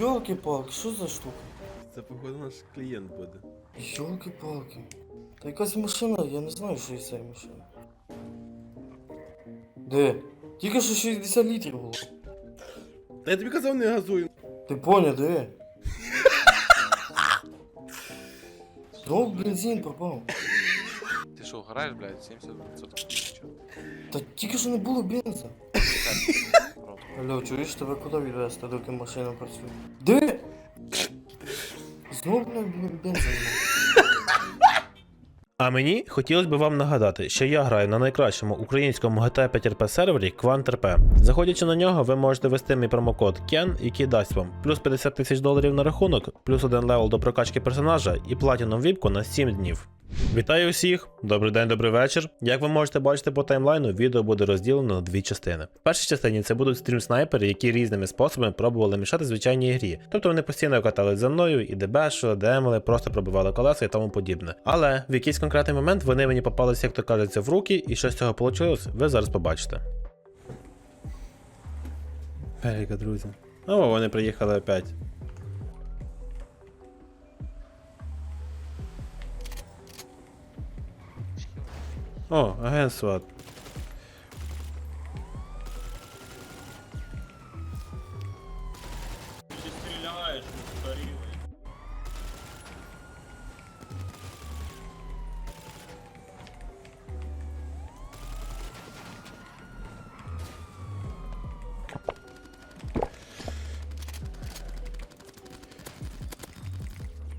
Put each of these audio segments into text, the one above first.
Йолки-палки, що за штука? Це походу наш клієнт буде. Йолки-палки. Та якась машина, я не знаю, що із цієї машини. Де? Тільки що 60 літрів було. Та я тобі казав не газуй. Ти поняв, де? Знову бензин пропав. Ти що, граєш, блядь, 70% Та тільки що не було бенза. Алло, чуєш, тебе куди відвезти, доки машина працює? Де? Знову, блядь, бензин. А мені хотілося б вам нагадати, що я граю на найкращому українському GTA 5 RP сервері QuantRP. Заходячи на нього, ви можете ввести мій промокод KEN, який дасть вам плюс 50 тисяч доларів на рахунок, плюс один левел до прокачки персонажа і платіну віпку на 7 днів. Вітаю усіх! Добрий день, добрий вечір. Як ви можете бачити по таймлайну, відео буде розділено на дві частини. В першій частині це будуть стрім-снайпери, які різними способами пробували мішати звичайній грі. Тобто вони постійно катались за мною і дебешили, демили, просто пробивали колеса і тому подібне. Але в якийсь конкретний момент вони мені попалися, як то кажеться, в руки, і що з цього вийшло, ви зараз побачите. Перейка, друзі. О, вони приїхали опять. О, агент SWAT.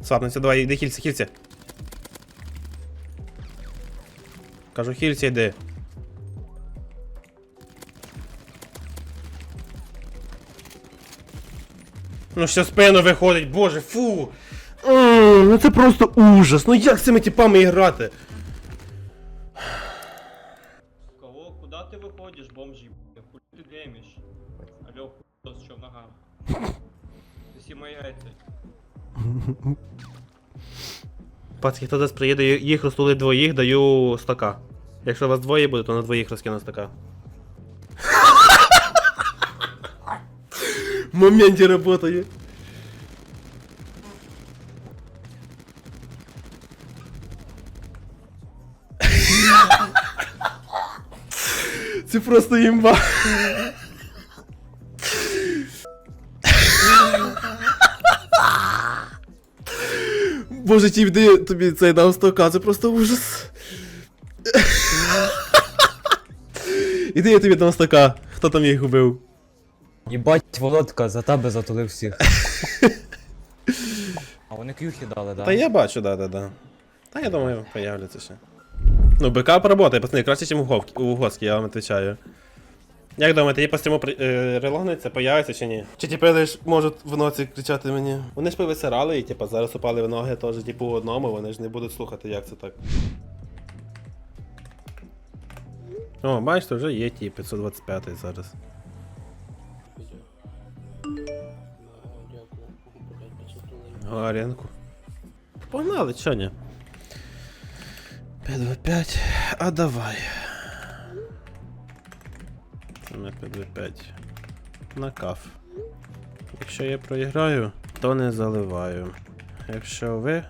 Свапнуться, давай, йди хільці, хільці. Кажу, хільці йди. Ну що спину виходить, боже, фу. М, Ну це просто ужас. Ну як з цими типами грати? Кого? Куда ты выходишь, бомжи? б***ь? Хуй ты геймишь? Алло, хуй с чё в ногах? Пацки, хто десь приїде, їх розтулить двоїх, даю стака. Якщо вас двоє буде, то на двоїх розкину стака. В моменті работає. Це просто імба. Боже, ті де тобі цей дав стока, це просто ужас. Іди я тобі дам стока. Хто там їх убив? Єбать, Володка, за тебе затулив всіх. А вони к'юхи дали, да? Та я бачу, да, да, да. Та я думаю, появляться ще. Ну, БК поработає, пацани, краще, ніж у Говк- у Госки, я вам відповідаю. Як думаєте, по стріму при- е, релогнуться, появиться чи ні? Чи типу лиш можуть в ноці кричати мені? Вони ж повисирали і типу зараз упали в ноги теж, типу, в одному, вони ж не будуть слухати, як це так. О, бачите, вже є ті 525 зараз. Гаренку. Погнали, чо ні? 525, а давай. На 525. На каф. Якщо я проіграю, то не заливаю. Якщо ви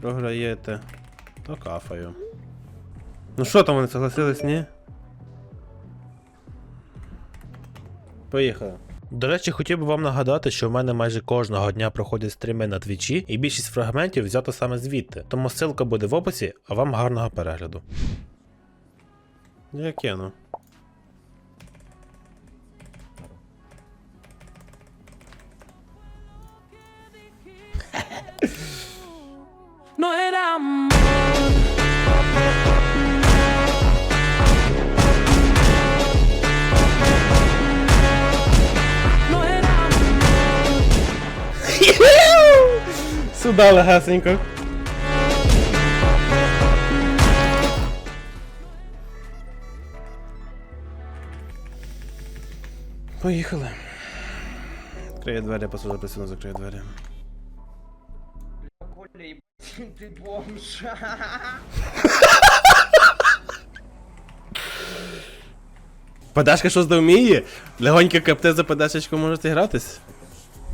програєте, то кафаю. Ну що там вони согласились, ні? Поїхали. До речі, хотів би вам нагадати, що в мене майже кожного дня проходять стріми на твічі, і більшість фрагментів взято саме звідти. Тому ссылка буде в описі, а вам гарного перегляду. Я кину. No era. Сюда легесенько. Поїхали. Відкриє двері, пасажир присіну, закриє двері. Ты бомж. Падашка щось да вміє? Легонько КПТ за падашечку можете гратись?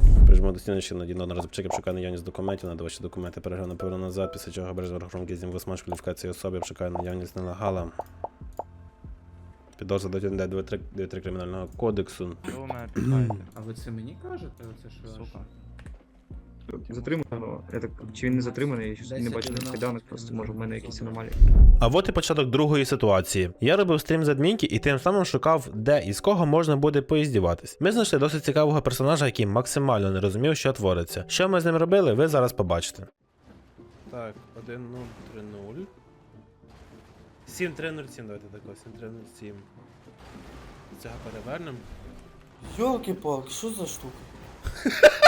Прижму Нажимаю достійно ще надійно на розпочек, шукаю наявність документів, надавай ще документи, перегляну наперед назад, після чого береш рахунки з висмаж кваліфікації особи, шукаю наявність нелегала. Підозра до 93 кримінального кодексу. А ви це мені кажете? Оце що? Сука. Затримано. Я так, чи він не затриманий, я щось не бачу одинадцять. кайданок, просто може в мене якісь аномалії. А от і початок другої ситуації. Я робив стрім з адмінки і тим самим шукав, де і з кого можна буде поїздіватись. Ми знайшли досить цікавого персонажа, який максимально не розумів, що твориться. Що ми з ним робили, ви зараз побачите. Так, 1 0 3 0. 7 3 0 7, давайте тако, 7 3 0 7. Цього перевернемо. Йолки-палки, що за штука?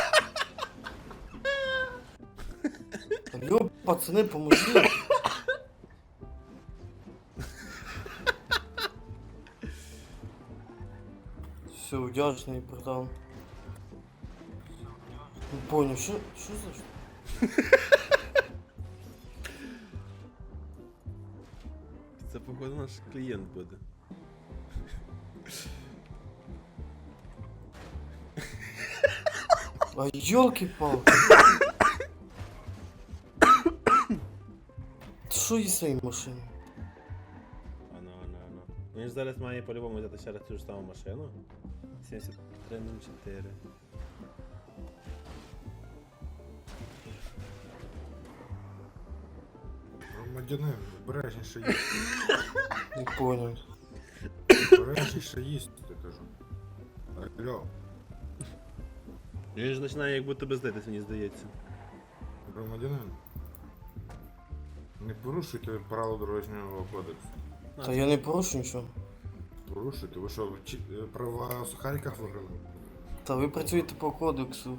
Алло, пацани, поможіть. Все, удячний, братан. Не понял, що, що за штука? Це походу наш клієнт буде. А йолки-палки. Що є цієї машини? Ано, ано, ано. Він ж зараз має по-любому взяти ще раз цю ж саму машину. 7304. Громадянин, обережніше їсть. Не понял. Обережніше їсть, я кажу. Алло, Він ж починає як будто би здатись, мені здається. громадянин. Не порушуйте правила дорожнього кодексу. Та я не прошу нічого. Порушуйте, ви що, чи- е, права в сухариках виграли? Та ви працюєте по кодексу.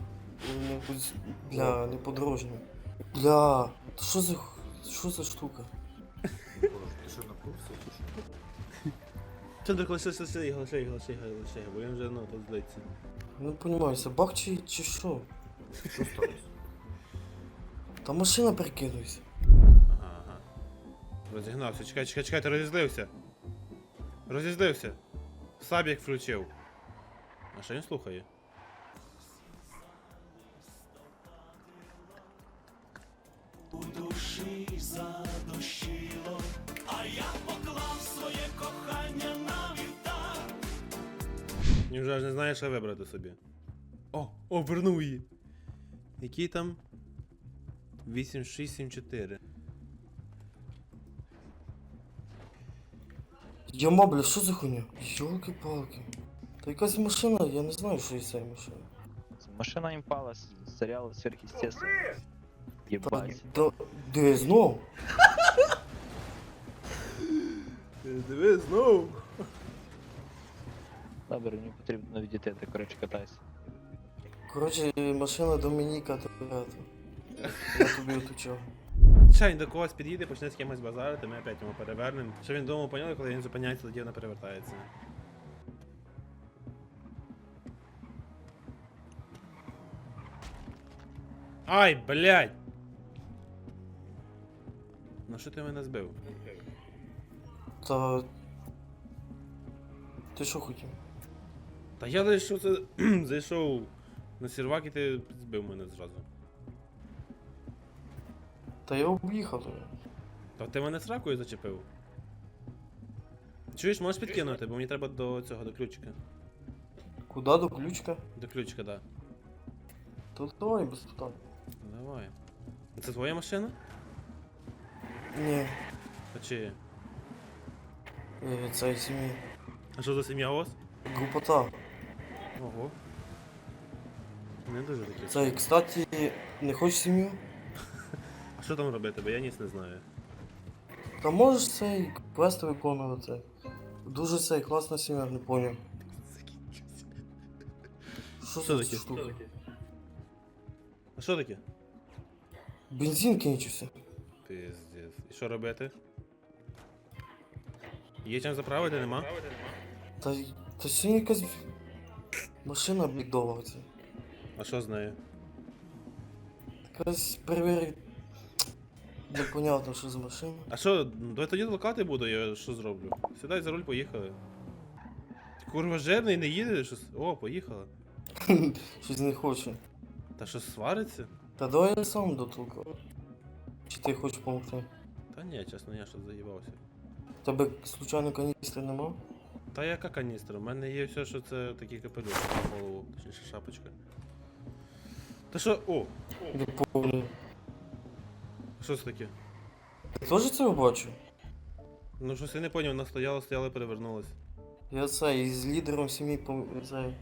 Не по- Бля, не по. Бля, та що за х- що за штука? Боже, ти що напився? чи що? Що так лише, лише, лише, лише, лише, лише, бо він вже, ну, тут злиться. Не розумію, собак чи, чи що? Що сталося? Та машина перекидується. Розігнався, чекай, чекай, чекай, ти розізлився. Розізлився. Сабік включив. А що він слухає? У душі задушило, а я поклав своє кохання на вітар. Він вже аж не знає, що вибрати собі. О, о, вернув її. Який там? 8674. Йома, бля, що за хуйня? Йолки-палки. Та якась машина, я не знаю, що є ця машина. Машина импала с сериала сверхъестественное. Та, Ебать. да, де знов? Диви знову. Добре, мені потрібно відійти, ти коротше катайся. Коротше, машина Домініка Торетто. Я тобі отучав. Чай до когось під'їде, почне з кимось базарити, ми опять йому перевернемо. Що він вдома поняли, коли він зупиняється, тоді вона перевертається. Ай, блядь! Ну що ти мене збив? Та. Ти що хотів? Та я зайшов, це, зайшов на сервак і ти збив мене зразу. Та я об'їхав тобі. Та ти мене сракою зачепив. Чуєш, можеш підкинути, бо мені треба до цього, до ключика. Куда до ключка? До ключика, да. То давай без питань. Давай. Це твоя машина? Ні, А чи? е, це сім'ї. А що за сім'я ОС? Глупота. Ого. Не дуже таке. Це, кстати, не хочеш сім'ю? А що там робити, бо я ніс не знаю. Та можеш цей квест виконувати. Дуже цей класна сім'я, не поняв. Що Що за таке? А що таке? Бензин кінчився. Пиздец. І що робити? Є чим заправити, нема? Та, та сьогодні якась машина бідова. А що з нею? Якась перевірить. Непонятно, що за машина. А що, давай тоді толкати буду, я що зроблю? Сідай за руль, поїхали. Ти курва жирний, не їде? Щось... О, поїхала. Щось не хоче. Та що свариться? Та давай я сам дотолкаю. Чи ти хочеш допомогти? Та ні, чесно, я щось заїбався. Тебе случайно каністри нема? Та яка каністра? У мене є все, що це такий капелюш на голову, точніше шапочка. Та що. О! Не повний. Що це таке? Ти теж це бачив? Ну щось я не поняв, вона стояла, стояла, перевернулась. Я це із лідером сім'ї по це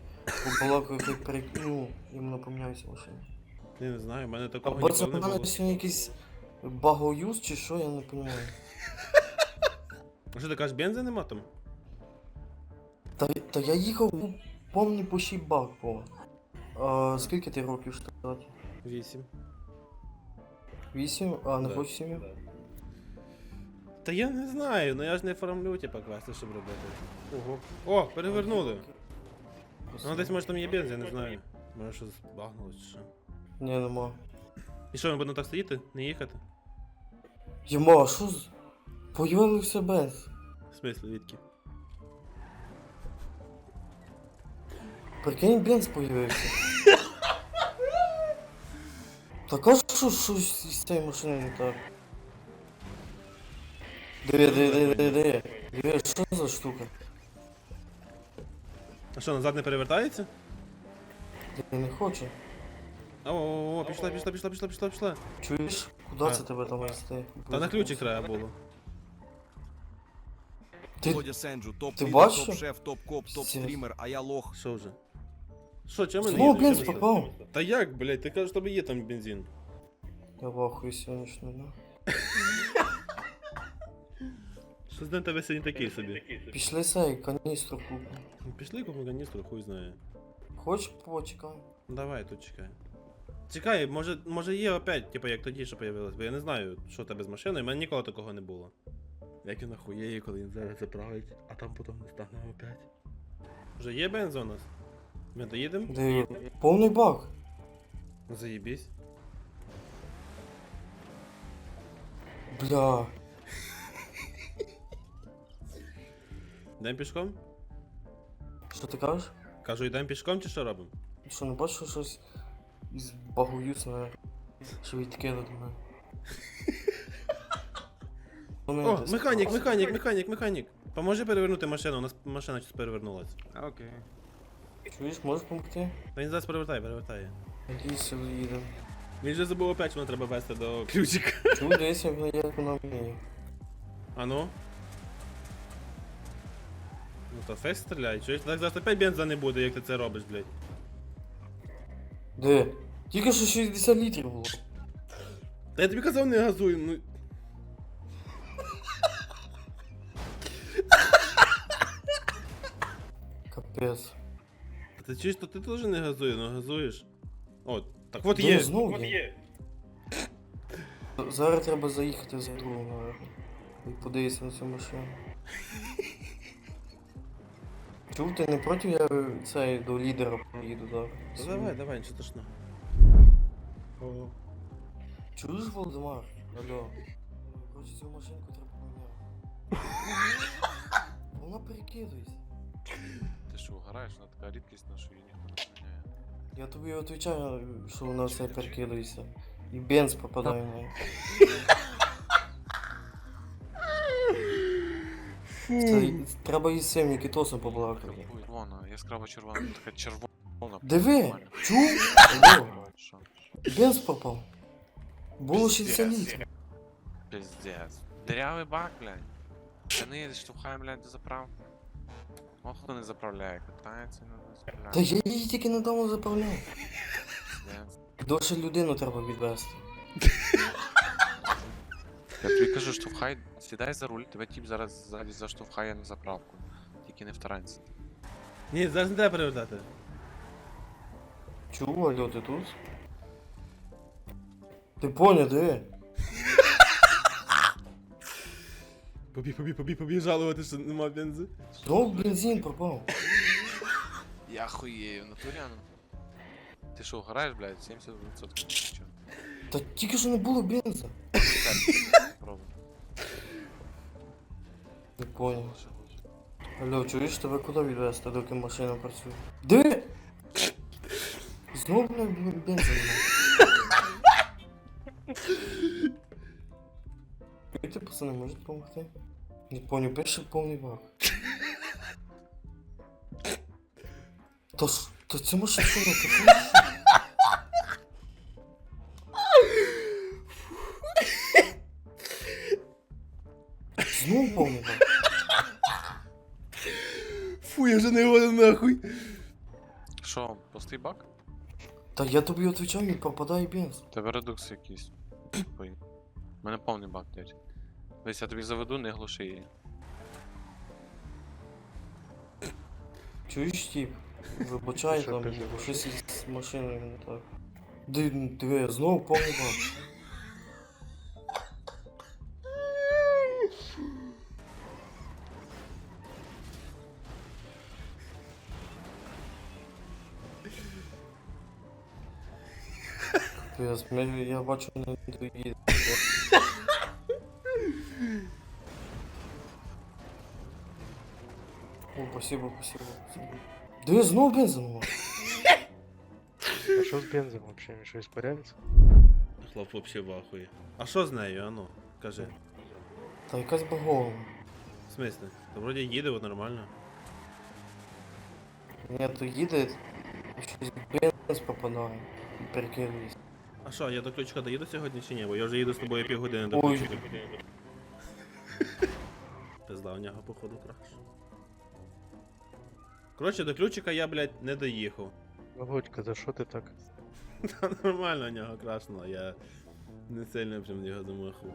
побалакаю, як перекину, іменно поміняюся машину. Я не знаю, в мене такого Або це ніколи не мене було. сьогодні якийсь багоюз чи що, я не розумію. А що ти кажеш, бензи нема там? Та, та я їхав, ну, помні по ще бак повен. А скільки ти років штаті? Вісім. Вісім? А, не Да. хочеш сім'ю? Та я не знаю, ну я ж не формлю, типа, квести, щоб робити. Ого. О, перевернули. Ну десь може там є бенз, я не знаю. Може щось багнулось чи що. Ні, нема. І що, ми будемо так стоїти? Не їхати? Йома, а що з... Появився без. В смислі, відки? Прикинь, бенз появився. Так а що щось із цієї машини не так? Диви, диви, диви, диви, диви. Що за штука? А що, назад не перевертається? Ти не хоче. О, о, о, пішла, пішла, пішла, пішла, пішла, пішла. Чуєш? Куди А. це тебе там вести? Та на ключик треба було. Ти... Володя Сенджу, топ Ти бачиш? топ шеф, топ коп, топ стрімер, а я лох. Що вже? Що, ми не їдемо? бенз попав. Та як, блядь, ти кажеш, тобі є там бензин. Я вахую сьогоднішнього дня. Що з день тебе сьогодні такий собі? Пішли сей, каністру купимо. Ну, Пішли купимо каністру, хуй знає. Хочеш почекай? Давай тут чекай. Чекай, може, може є опять, типу як тоді, що появилось, бо я не знаю, що тебе з машиною, в мене ніколи такого не було. Як він охуєє, коли він зараз заправить, а там потім не стане опять. Вже є бенз у нас? Ми доїдемо? Диви. Повний бак. Заїбісь. Бля. Йдемо пішком? Що ти кажеш? Кажу, йдемо пішком чи що робимо? Що не бачиш що щось із багоюз на що відкинули до мене? О, механік, механік, механік, механік. Поможи перевернути машину, у нас машина щось перевернулась. Окей. Чуєш, можеш допомогти? Та він зараз перевертає, перевертає. Надійся, їдемо. Він же забув опять, що треба вести до ключика. Чув десь, я економію. А ну? Ну то фест стріляй, чуєш? Так зараз опять бенза не буде, як ти це робиш, блядь. Де? Тільки що 60 літрів було. Та я тобі казав не газуй, ну. Капець. Ти чуєш, то ти теж не газуєш, ну газуєш. О, так от є. знову от є? є. Зараз треба заїхати за наверное. І подивитися на цю машину. Чув, ти не проти, я цей до лідера поїду, так? Та давай, давай, нічого страшного. О. Чуєш, Володимир? Алло. Короче, цю машинку треба поміняти. Вона перекидується. Що, граєш, вона така рідкісна, що її ніхто не поміняє. Я тобі відповідаю, що вона все перекидується. І бенз попадає в неї. Це, треба із цим Нікітосом поблакати. Вона, яскраво червона, така червона. Диви! Чув? Алло, Що? бенз попав. Було 60 Пиздец. літрів. Пиздец. Дырявый бак, блядь. Штани штовхаємо, блядь, до заправки. Мало хто не заправляє, катається не заправляє. Та я її тільки недавно заправляв. Пиздец. Довше людину треба відвести. Я тобі кажу, штовхай, сідай за руль, тебе тіп зараз ззаді заштовхає на заправку. Тільки не в таранці. Ні, зараз не треба перевертати. Чув, алло, ти тут? Ти поняв, диви? Побіг, побіг, побіг, побіг жалувати, що нема бензи. Знов бензин пропав. Я хуєю, натуряно. Ти що, граєш, блядь, 70% Чо? Та тільки що не було бенза. Пробуй. Не поняв. Алло, чуєш, тебе куди відвести, доки машина працює? Диви! Знову, блядь, блін, бензин Чуєте, пацани, можете допомогти? Не понял, пише повний баг. То, то цьому що що? Знову повний баг. Фу, я вже не годен нахуй. Що, пустий бак? Та я тобі відповідаю, не попадає бенз. Тебе редукс якийсь. У мене повний бак, дядь. Десь я тобі заведу, не глуши її. Чуєш, тип? Вибачай там, щось із машиною не так. Диви, диви, знову. Капець, ми- я бачу не доїде. Спасибо, спасибо, спасибо. Диви, знову бензин. А що з бензом взагалі? Що іспаряється? Хлоп вообще в ахуї. А що з нею, ану? Кажи. Та якась багова. В смислі? Та вроді їде от нормально. Ні, то їде, щось бенз попадає. І. А що, я до ключика доїду сьогодні чи ні? Бо я вже їду з тобою півгодини до Ой. ключика. Пизда, у нього походу краш. Коротше, до ключика я, блядь, не доїхав. Володька, за що ти так? Та нормально у нього крашнуло, я не сильно прям його домахав.